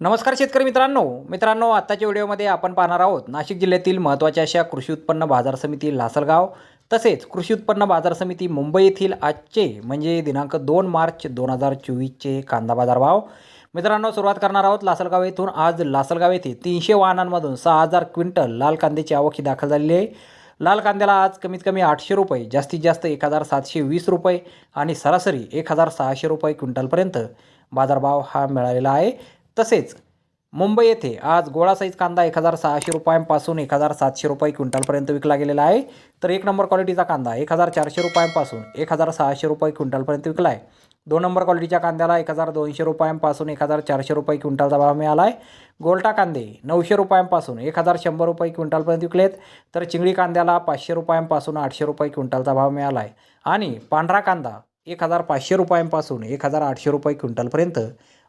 नमस्कार शेतकरी मित्रांनो. मित्रांनो आत्ताच्या व्हिडिओमध्ये आपण पाहणार आहोत नाशिक जिल्ह्यातील महत्त्वाच्या अशा कृषी उत्पन्न बाजार समिती लासलगाव तसेच कृषी उत्पन्न बाजार समिती मुंबई येथील आजचे म्हणजे दिनांक दोन मार्च दोन हजार चोवीसचे कांदा बाजार भाव मित्रांनो सुरुवात करणार आहोत लासलगाव येथून. आज लासलगाव येथे तीनशे वाहनांमधून सहा हजार क्विंटल लाल कांद्याची आवक ही दाखल झालेली आहे. लाल कांद्याला आज कमीत कमी आठशे रुपये जास्तीत जास्त एक हजार सातशे वीस रुपये आणि सरासरी एक हजार सहाशे रुपये क्विंटलपर्यंत बाजारभाव हा मिळालेला आहे. तसेच मुंबई येथे आज गोळा साईज कांदा एक हजार सहाशे रुपयांपासून एक हजार सातशे रुपये क्विंटलपर्यंत विकला गेलेला आहे. तर एक नंबर क्वालिटीचा कांदा एक हजार चारशे रुपयांपासून एक हजार सहाशे रुपये क्विंटलपर्यंत विकला आहे. दोन नंबर क्वालिटीच्या कांद्याला एक हजार दोनशे रुपयांपासून एक हजार चारशे रुपये क्विंटलचा भाव मिळाला आहे गोल्टा कांदे नऊशे रुपयांपासून एक हजार शंभर रुपये क्विंटलपर्यंत विकलेत. तर चिंगडी कांद्याला पाचशे रुपयांपासून आठशे रुपये क्विंटलचा भाव मिळाला आहे आणि पांढरा कांदा एक हजार पाचशे रुपयांपासून एक हजार आठशे रुपये क्विंटलपर्यंत